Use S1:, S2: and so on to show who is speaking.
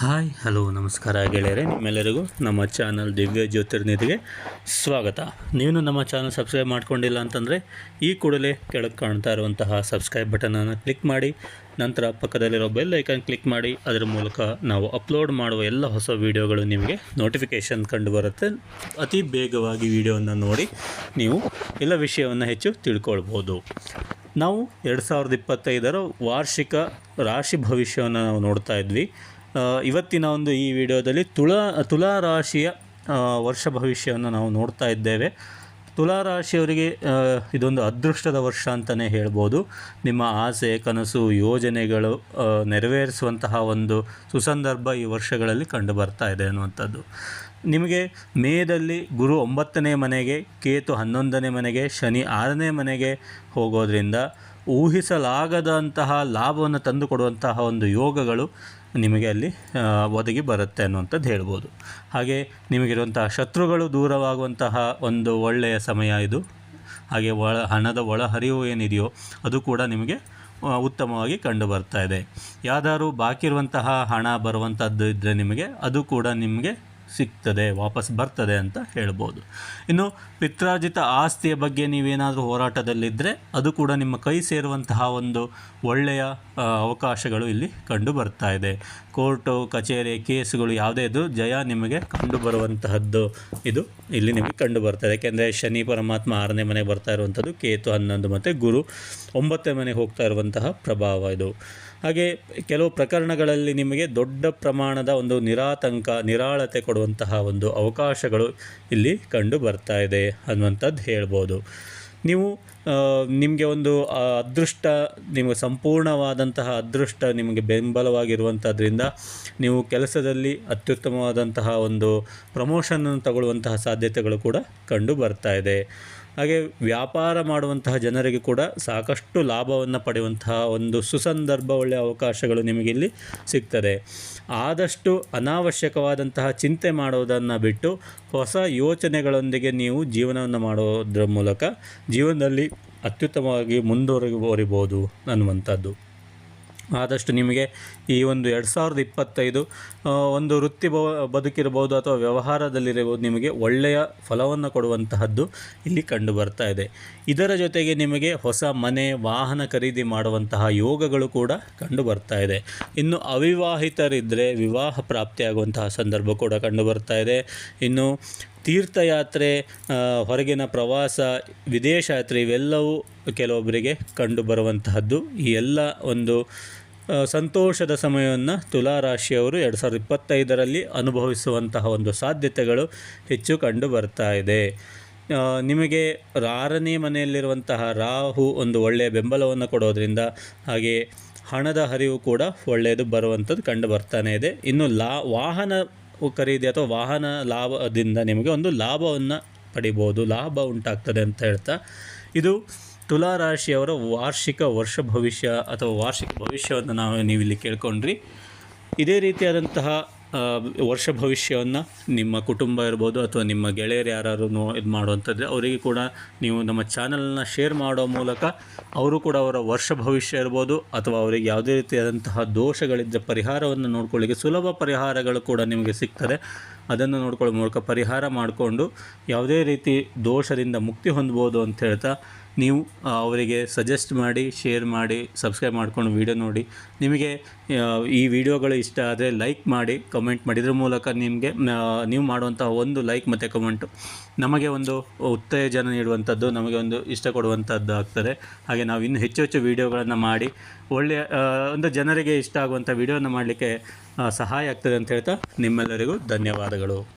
S1: Hi, hello, ನಮಸ್ಕಾರ ಗೆಳೆಯರೆ, ನಿಮ್ಮೆಲ್ಲರಿಗೂ ನಮ್ಮ ಚಾನಲ್ ದಿವ್ಯ ಜ್ಯೋತಿರ್ನಿಧಿಗೆ ಸ್ವಾಗತ. ನೀನು ನಮ್ಮ ಚಾನಲ್ ಸಬ್ಸ್ಕ್ರೈಬ್ ಮಾಡ್ಕೊಂಡಿಲ್ಲ ಅಂತಂದರೆ ಈ ಕೂಡಲೇ ಕೆಳಗೆ ಕಾಣ್ತಾ ಇರುವಂತಹ ಸಬ್ಸ್ಕ್ರೈಬ್ ಬಟನನ್ನು ಕ್ಲಿಕ್ ಮಾಡಿ, ನಂತರ ಪಕ್ಕದಲ್ಲಿರೋ ಬೆಲ್ ಐಕನ್ ಕ್ಲಿಕ್ ಮಾಡಿ, ಅದರ ಮೂಲಕ ನಾವು ಅಪ್ಲೋಡ್ ಮಾಡುವ ಎಲ್ಲ ಹೊಸ ವೀಡಿಯೋಗಳು ನಿಮಗೆ ನೋಟಿಫಿಕೇಷನ್ ಕಂಡು ಬರುತ್ತೆ. ಅತಿ ಬೇಗವಾಗಿ ವಿಡಿಯೋವನ್ನು ನೋಡಿ ನೀವು ಎಲ್ಲ ವಿಷಯವನ್ನು ಹೆಚ್ಚು ತಿಳ್ಕೊಳ್ಬೋದು. ನಾವು ಎರಡು ಸಾವಿರದ ಇಪ್ಪತ್ತೈದರ ವಾರ್ಷಿಕ ರಾಶಿ ಭವಿಷ್ಯವನ್ನು ನಾವು ನೋಡ್ತಾ ಇದ್ವಿ. ಇವತ್ತಿನ ಒಂದು ಈ ವಿಡಿಯೋದಲ್ಲಿ ತುಳಾ, ತುಲಾ ರಾಶಿಯ ವರ್ಷ ಭವಿಷ್ಯವನ್ನು ನಾವು ನೋಡ್ತಾ ಇದ್ದೇವೆ. ತುಲಾ ರಾಶಿಯವರಿಗೆ ಇದೊಂದು ಅದೃಷ್ಟದ ವರ್ಷ ಅಂತಲೇ ಹೇಳ್ಬೋದು. ನಿಮ್ಮ ಆಸೆ, ಕನಸು, ಯೋಜನೆಗಳು ನೆರವೇರಿಸುವಂತಹ ಒಂದು ಸುಸಂದರ್ಭ ಈ ವರ್ಷಗಳಲ್ಲಿ ಕಂಡು ಬರ್ತಾ ಇದೆ ಅನ್ನುವಂಥದ್ದು. ನಿಮಗೆ ಮೇದಲ್ಲಿ ಗುರು ಒಂಬತ್ತನೇ ಮನೆಗೆ, ಕೇತು ಹನ್ನೊಂದನೇ ಮನೆಗೆ, ಶನಿ ಆರನೇ ಮನೆಗೆ ಹೋಗೋದ್ರಿಂದ ಊಹಿಸಲಾಗದಂತಹ ಲಾಭವನ್ನು ತಂದುಕೊಡುವಂತಹ ಒಂದು ಯೋಗಗಳು ನಿಮಗೆ ಅಲ್ಲಿ ಒದಗಿ ಬರುತ್ತೆ ಅನ್ನುವಂಥದ್ದು ಹೇಳ್ಬೋದು. ಹಾಗೆ ನಿಮಗಿರುವಂತಹ ಶತ್ರುಗಳು ದೂರವಾಗುವಂತಹ ಒಂದು ಒಳ್ಳೆಯ ಸಮಯ ಇದು. ಹಾಗೆ ಒಳ, ಹಣದ ಒಳಹರಿವು ಏನಿದೆಯೋ ಅದು ಕೂಡ ನಿಮಗೆ ಉತ್ತಮವಾಗಿ ಕಂಡು ಬರ್ತಾ ಇದೆ. ಯಾವ್ದಾದ್ರು ಬಾಕಿ ಇರುವಂತಹ ಹಣ ಬರುವಂಥದ್ದು ಇದ್ದರೆ ನಿಮಗೆ ಅದು ಕೂಡ ನಿಮಗೆ ಸಿಗ್ತದೆ, ವಾಪಸ್ ಬರ್ತದೆ ಅಂತ ಹೇಳ್ಬೋದು. ಇನ್ನು ಪಿತ್ರಾರ್ಜಿತ ಆಸ್ತಿಯ ಬಗ್ಗೆ ನೀವೇನಾದರೂ ಹೋರಾಟದಲ್ಲಿದ್ದರೆ ಅದು ಕೂಡ ನಿಮ್ಮ ಕೈ ಸೇರುವಂತಹ ಒಂದು ಒಳ್ಳೆಯ ಅವಕಾಶಗಳು ಇಲ್ಲಿ ಕಂಡು ಬರ್ತಾ ಇದೆ. ಕೋರ್ಟು, ಕಚೇರಿ, ಕೇಸುಗಳು ಯಾವುದೇ ಇದ್ದರೂ ಜಯ ನಿಮಗೆ ಕಂಡು ಬರುವಂತಹದ್ದು ಇದು ಇಲ್ಲಿ ನಿಮಗೆ ಕಂಡು ಬರ್ತದೆ ಯಾಕೆಂದರೆ ಶನಿ ಪರಮಾತ್ಮ ಆರನೇ ಮನೆಗೆ ಬರ್ತಾ ಇರುವಂಥದ್ದು, ಕೇತು ಹನ್ನೊಂದು ಮತ್ತು ಗುರು ಒಂಬತ್ತನೇ ಮನೆಗೆ ಹೋಗ್ತಾ ಇರುವಂತಹ ಪ್ರಭಾವ ಇದು. ಹಾಗೆ ಕೆಲವು ಪ್ರಕರಣಗಳಲ್ಲಿ ನಿಮಗೆ ದೊಡ್ಡ ಪ್ರಮಾಣದ ಒಂದು ನಿರಾತಂಕ, ನಿರಾಳತೆ ಕೊಡುವಂತಹ ಒಂದು ಅವಕಾಶಗಳು ಇಲ್ಲಿ ಕಂಡು ಬರ್ತಾ ಇದೆ ಅನ್ನುವಂಥದ್ದು ಹೇಳ್ಬೋದು. ನೀವು ನಿಮಗೆ ಒಂದು ಅದೃಷ್ಟ, ನಿಮಗೆ ಸಂಪೂರ್ಣವಾದಂತಹ ಅದೃಷ್ಟ ನಿಮಗೆ ಬೆಂಬಲವಾಗಿರುವಂಥದ್ರಿಂದ ನೀವು ಕೆಲಸದಲ್ಲಿ ಅತ್ಯುತ್ತಮವಾದಂತಹ ಒಂದು ಪ್ರಮೋಷನನ್ನು ತಗೊಳ್ಳುವಂತಹ ಸಾಧ್ಯತೆಗಳು ಕೂಡ ಕಂಡು ಬರ್ತಾ ಇದೆ. ಹಾಗೆ ವ್ಯಾಪಾರ ಮಾಡುವಂತಹ ಜನರಿಗೆ ಕೂಡ ಸಾಕಷ್ಟು ಲಾಭವನ್ನು ಪಡೆಯುವಂತಹ ಒಂದು ಸುಸಂದರ್ಭ ಒಳ್ಳೆಯ ಅವಕಾಶಗಳು ನಿಮಗಿಲ್ಲಿ ಸಿಗ್ತದೆ. ಆದಷ್ಟು ಅನಾವಶ್ಯಕವಾದಂತಹ ಚಿಂತೆ ಮಾಡೋದನ್ನು ಬಿಟ್ಟು ಹೊಸ ಯೋಚನೆಗಳೊಂದಿಗೆ ನೀವು ಜೀವನವನ್ನು ಮಾಡೋದ್ರ ಮೂಲಕ ಜೀವನದಲ್ಲಿ ಅತ್ಯುತ್ತಮವಾಗಿ ಮುಂದುವರಿಬೋದು ಅನ್ನುವಂಥದ್ದು. ಆದಷ್ಟು ನಿಮಗೆ ಈ ಒಂದು ಎರಡು ಸಾವಿರದ ಇಪ್ಪತ್ತೈದು ಒಂದು ವೃತ್ತಿ ಬದುಕಿರ್ಬೋದು ಅಥವಾ ವ್ಯವಹಾರದಲ್ಲಿರಬಹುದು ನಿಮಗೆ ಒಳ್ಳೆಯ ಫಲವನ್ನು ಕೊಡುವಂತಹದ್ದು ಇಲ್ಲಿ ಕಂಡು ಬರ್ತಾ ಇದೆ. ಇದರ ಜೊತೆಗೆ ನಿಮಗೆ ಹೊಸ ಮನೆ, ವಾಹನ ಖರೀದಿ ಮಾಡುವಂತಹ ಯೋಗಗಳು ಕೂಡ ಕಂಡು ಬರ್ತಾ ಇದೆ. ಇನ್ನು ಅವಿವಾಹಿತರಿದ್ದರೆ ವಿವಾಹ ಪ್ರಾಪ್ತಿಯಾಗುವಂತಹ ಸಂದರ್ಭ ಕೂಡ ಕಂಡು ಬರ್ತಾ ಇದೆ. ಇನ್ನು ತೀರ್ಥಯಾತ್ರೆ ಹೊರಗಿನ ಪ್ರವಾಸ ವಿದೇಶ ಯಾತ್ರೆ ಇವೆಲ್ಲವೂ ಕೆಲವೊಬ್ಬರಿಗೆ ಕಂಡು ಬರುವಂತಹದ್ದು ಈ ಎಲ್ಲ ಒಂದು ಸಂತೋಷದ ಸಮಯವನ್ನು ತುಲಾ ರಾಶಿಯವರು ಎರಡು ಸಾವಿರದ ಇಪ್ಪತ್ತೈದರಲ್ಲಿ ಅನುಭವಿಸುವಂತಹ ಒಂದು ಸಾಧ್ಯತೆಗಳು ಹೆಚ್ಚು ಕಂಡು ಬರ್ತಾ ಇದೆ ನಿಮಗೆ ಆರನೇ ಮನೆಯಲ್ಲಿರುವಂತಹ ರಾಹು ಒಂದು ಒಳ್ಳೆಯ ಬೆಂಬಲವನ್ನು ಕೊಡೋದ್ರಿಂದ ಹಾಗೆ ಹಣದ ಹರಿವು ಕೂಡ ಒಳ್ಳೆಯದು ಬರುವಂಥದ್ದು ಕಂಡು ಬರ್ತಾನೆ ಇದೆ. ಇನ್ನು ಲಾ, ವಾಹನ ಖರೀದಿ ಅಥವಾ ವಾಹನ ಲಾಭದಿಂದ ನಿಮಗೆ ಒಂದು ಲಾಭವನ್ನು ಪಡಿಬೋದು, ಲಾಭ ಉಂಟಾಗ್ತದೆ ಅಂತ ಹೇಳ್ತಾ, ಇದು ತುಲಾ ರಾಶಿಯವರ ವಾರ್ಷಿಕ ವರ್ಷ ಭವಿಷ್ಯ ಅಥವಾ ವಾರ್ಷಿಕ ಭವಿಷ್ಯವನ್ನು ನಾವು ನೀವು ಇಲ್ಲಿ ಕೇಳ್ಕೊಂಡ್ರಿ. ಇದೇ ರೀತಿಯಾದಂತಹ ವರ್ಷ ಭವಿಷ್ಯವನ್ನು ನಿಮ್ಮ ಕುಟುಂಬ ಇರ್ಬೋದು ಅಥವಾ ನಿಮ್ಮ ಗೆಳೆಯರು ಯಾರು ಇದು ಮಾಡುವಂಥದ್ದು, ಅವರಿಗೆ ಕೂಡ ನೀವು ನಮ್ಮ ಚಾನಲ್ನ ಶೇರ್ ಮಾಡೋ ಮೂಲಕ ಅವರು ಕೂಡ ಅವರ ವರ್ಷ ಭವಿಷ್ಯ ಇರ್ಬೋದು ಅಥವಾ ಅವರಿಗೆ ಯಾವುದೇ ರೀತಿಯಾದಂತಹ ದೋಷಗಳಿದ್ದ ಪರಿಹಾರವನ್ನು ನೋಡ್ಕೊಳ್ಳಿಕ್ಕೆ ಸುಲಭ ಪರಿಹಾರಗಳು ಕೂಡ ನಿಮಗೆ ಸಿಗ್ತದೆ. ಅದನ್ನು ನೋಡ್ಕೊಳ್ಳೋ ಮೂಲಕ ಪರಿಹಾರ ಮಾಡಿಕೊಂಡು ಯಾವುದೇ ರೀತಿ ದೋಷದಿಂದ ಮುಕ್ತಿ ಹೊಂದ್ಬೋದು ಅಂತ ಹೇಳ್ತಾ ನೀವು ಅವರಿಗೆ ಸಜೆಸ್ಟ್ ಮಾಡಿ ಶೇರ್ ಮಾಡಿ ಸಬ್ಸ್ಕ್ರೈಬ್ ಮಾಡ್ಕೊಂಡು ವಿಡಿಯೋ ನೋಡಿ. ನಿಮಗೆ ಈ ವಿಡಿಯೋಗಳು ಇಷ್ಟ ಆದರೆ ಲೈಕ್ ಮಾಡಿ ಕಮೆಂಟ್ ಮಾಡಿ ಇದ್ರ ಮೂಲಕ ನಿಮಗೆ ನೀವು ಮಾಡುವಂತಹ ಒಂದು ಲೈಕ್ ಮತ್ತು ಕಮೆಂಟು ನಮಗೆ ಒಂದು ಉತ್ತೇಜನ ನೀಡುವಂಥದ್ದು ನಮಗೆ ಒಂದು ಇಷ್ಟ ಕೊಡುವಂಥದ್ದು ಆಗ್ತದೆ. ಹಾಗೆ ನಾವು ಇನ್ನೂ ಹೆಚ್ಚು ಹೆಚ್ಚು ವಿಡಿಯೋಗಳನ್ನು ಮಾಡಿ, ಒಳ್ಳೆಯ ಒಂದು ಜನರಿಗೆ ಇಷ್ಟ ಆಗುವಂಥ ವಿಡಿಯೋನ ಮಾಡಲಿಕ್ಕೆ ಸಹಾಯ ಆಗ್ತದೆ ಅಂತ ಹೇಳ್ತಾ ನಿಮ್ಮೆಲ್ಲರಿಗೂ ಧನ್ಯವಾದಗಳು.